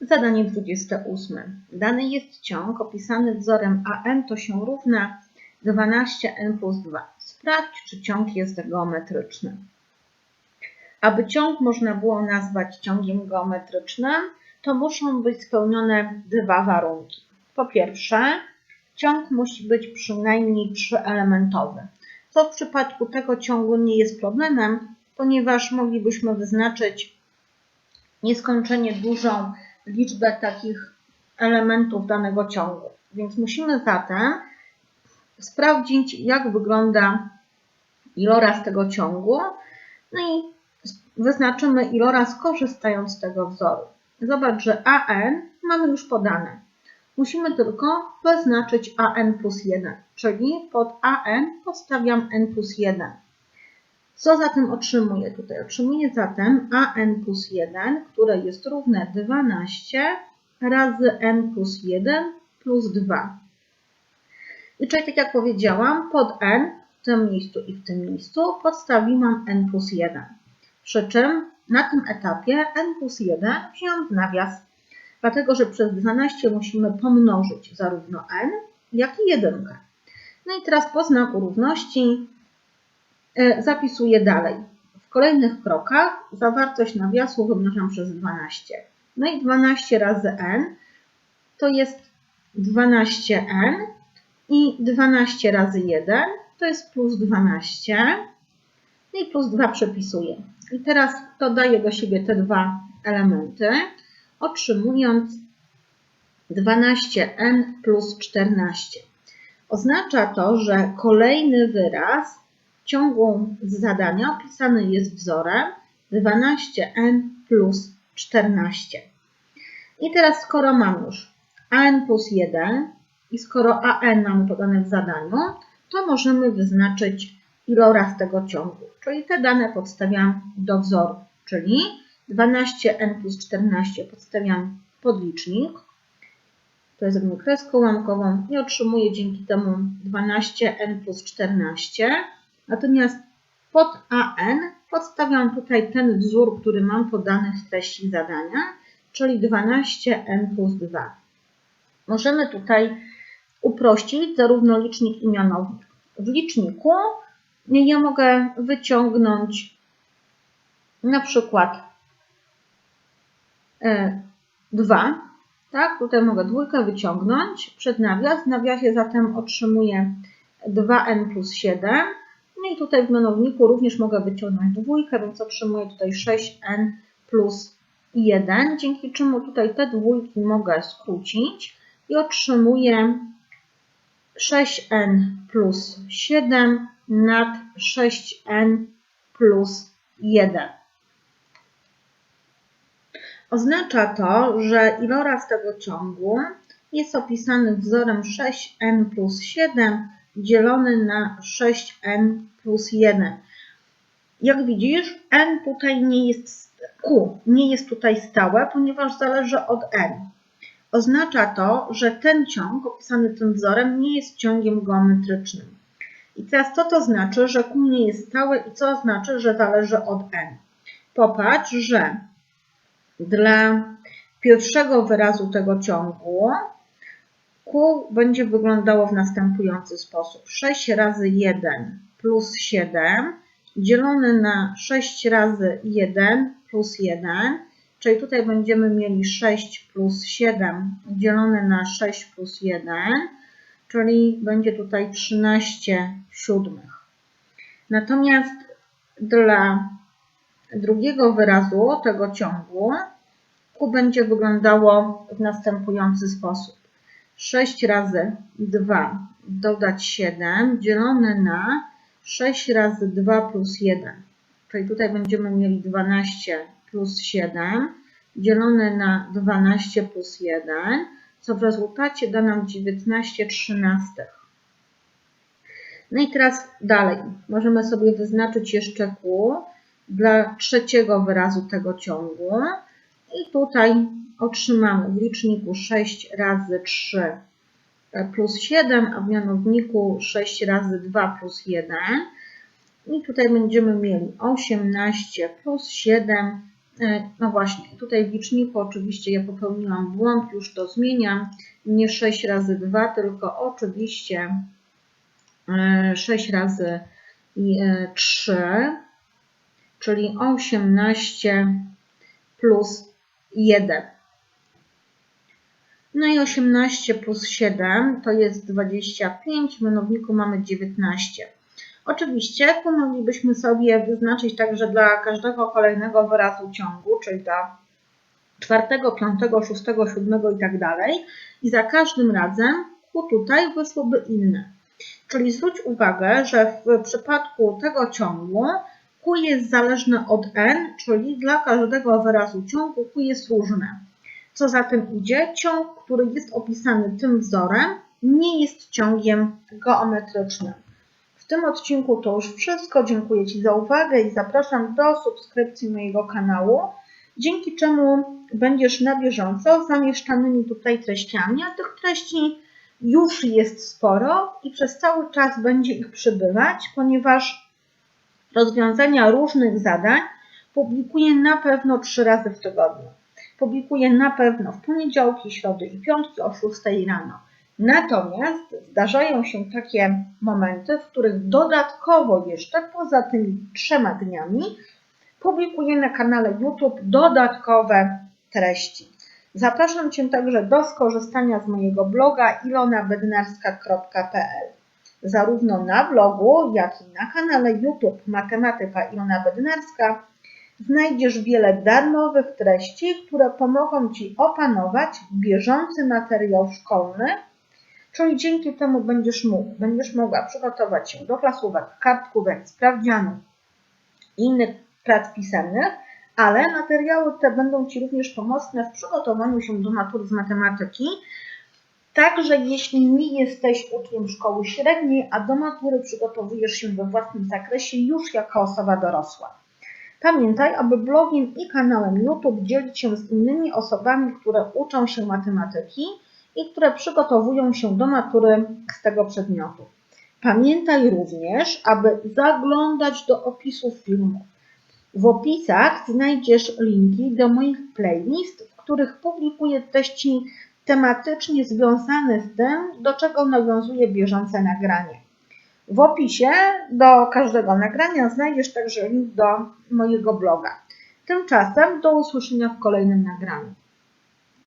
Zadanie 28. Dany jest ciąg opisany wzorem AN to się równa 12n plus 2. Sprawdź, czy ciąg jest geometryczny. Aby ciąg można było nazwać ciągiem geometrycznym, to muszą być spełnione dwa warunki. Po pierwsze, ciąg musi być przynajmniej trzyelementowy. Co w przypadku tego ciągu nie jest problemem, ponieważ moglibyśmy wyznaczyć nieskończenie dużą liczbę takich elementów danego ciągu. Więc musimy zatem sprawdzić, jak wygląda iloraz tego ciągu. No i wyznaczymy iloraz korzystając z tego wzoru. Zobacz, że AN mamy już podane. Musimy tylko wyznaczyć AN plus 1, czyli pod AN podstawiam N plus 1. Co zatem otrzymuję tutaj? Otrzymuję zatem AN plus 1, które jest równe 12 razy N plus 1 plus 2. I czyli tak jak powiedziałam, pod N w tym miejscu i w tym miejscu podstawiłam N plus 1. Przy czym na tym etapie N plus 1 wziąłem w nawias, dlatego że przez 12 musimy pomnożyć zarówno N, jak i 1. No i teraz po znaku równości zapisuję dalej. W kolejnych krokach zawartość nawiasu wymnażam przez 12. No i 12 razy n to jest 12n i 12 razy 1 to jest plus 12. No i plus 2 przepisuję. I teraz dodaję do siebie te dwa elementy, otrzymując 12n plus 14. Oznacza to, że kolejny wyraz ciągu zadania opisany jest wzorem 12n plus 14. I teraz skoro mam już an plus 1 i skoro an mamy podane w zadaniu, to możemy wyznaczyć iloraz tego ciągu, czyli te dane podstawiam do wzoru, czyli 12n plus 14 podstawiam podlicznik, to jest zrobimy kreską ułamkową i otrzymuję dzięki temu 12n plus 14 Natomiast pod AN podstawiam tutaj ten wzór, który mam podany w treści zadania, czyli 12n plus 2. Możemy tutaj uprościć zarówno licznik i mianownik. W liczniku ja mogę wyciągnąć na przykład 2, e, tak? Tutaj mogę dwójkę wyciągnąć przed nawias. W nawiasie zatem otrzymuję 2n plus 7 no i tutaj w mianowniku również mogę wyciągnąć dwójkę, więc otrzymuję tutaj 6n plus 1, dzięki czemu tutaj te dwójki mogę skrócić i otrzymuję 6n plus 7 nad 6n plus 1. Oznacza to, że iloraz tego ciągu jest opisany wzorem 6n plus 7 dzielony na 6n plus 1. Jak widzisz, n tutaj nie jest, q nie jest tutaj stałe, ponieważ zależy od n. Oznacza to, że ten ciąg opisany tym wzorem nie jest ciągiem geometrycznym. I teraz co to znaczy, że q nie jest stałe i co znaczy, że zależy od n? Popatrz, że dla pierwszego wyrazu tego ciągu Q będzie wyglądało w następujący sposób. 6 razy 1 plus 7 dzielone na 6 razy 1 plus 1, czyli tutaj będziemy mieli 6 plus 7 dzielone na 6 plus 1, czyli będzie tutaj 13 siódmych. Natomiast dla drugiego wyrazu tego ciągu Q będzie wyglądało w następujący sposób. 6 razy 2 dodać 7 dzielone na 6 razy 2 plus 1. Czyli tutaj będziemy mieli 12 plus 7 dzielone na 12 plus 1, co w rezultacie da nam 19 trzynastych. No i teraz dalej. Możemy sobie wyznaczyć jeszcze Q dla trzeciego wyrazu tego ciągu. I tutaj otrzymamy w liczniku 6 razy 3 plus 7, a w mianowniku 6 razy 2 plus 1. I tutaj będziemy mieli 18 plus 7 E, no właśnie, tutaj w liczniku oczywiście ja popełniłam błąd, już to zmieniam. Nie 6 razy 2, tylko oczywiście 6 e, razy 3, e, czyli 18 plus 1. No i 18 plus 7 to jest 25, w mianowniku mamy 19. Oczywiście tu moglibyśmy sobie wyznaczyć także dla każdego kolejnego wyrazu ciągu, czyli dla czwartego, piątego, szóstego, siódmego i tak dalej. I za każdym razem Q tutaj wyszłoby inne. Czyli zwróć uwagę, że w przypadku tego ciągu Q jest zależne od n, czyli dla każdego wyrazu ciągu Q jest różne. Co za tym idzie, ciąg, który jest opisany tym wzorem, nie jest ciągiem geometrycznym. W tym odcinku to już wszystko. Dziękuję Ci za uwagę i zapraszam do subskrypcji mojego kanału, dzięki czemu będziesz na bieżąco z zamieszczanymi tutaj treściami, a tych treści już jest sporo i przez cały czas będzie ich przybywać, ponieważ rozwiązania różnych zadań publikuję na pewno trzy razy w tygodniu. Publikuję na pewno w poniedziałki, środy i piątki o 6 rano. Natomiast zdarzają się takie momenty, w których dodatkowo jeszcze poza tymi trzema dniami publikuję na kanale YouTube dodatkowe treści. Zapraszam Cię także do skorzystania z mojego bloga ilonabednarska.pl. Zarówno na blogu, jak i na kanale YouTube Matematyka Ilona Bednarska znajdziesz wiele darmowych treści, które pomogą Ci opanować bieżący materiał szkolny Czyli dzięki temu będziesz mógł, będziesz mogła przygotować się do klasówek, kartkówek, sprawdzianów i innych prac pisemnych, ale materiały te będą Ci również pomocne w przygotowaniu się do matury z matematyki. Także jeśli nie jesteś uczniem szkoły średniej, a do matury przygotowujesz się we własnym zakresie już jako osoba dorosła. Pamiętaj, aby blogiem i kanałem YouTube dzielić się z innymi osobami, które uczą się matematyki, i które przygotowują się do matury z tego przedmiotu. Pamiętaj również, aby zaglądać do opisów filmów. W opisach znajdziesz linki do moich playlist, w których publikuję treści tematycznie związane z tym, do czego nawiązuje bieżące nagranie. W opisie do każdego nagrania znajdziesz także link do mojego bloga. Tymczasem do usłyszenia w kolejnym nagraniu.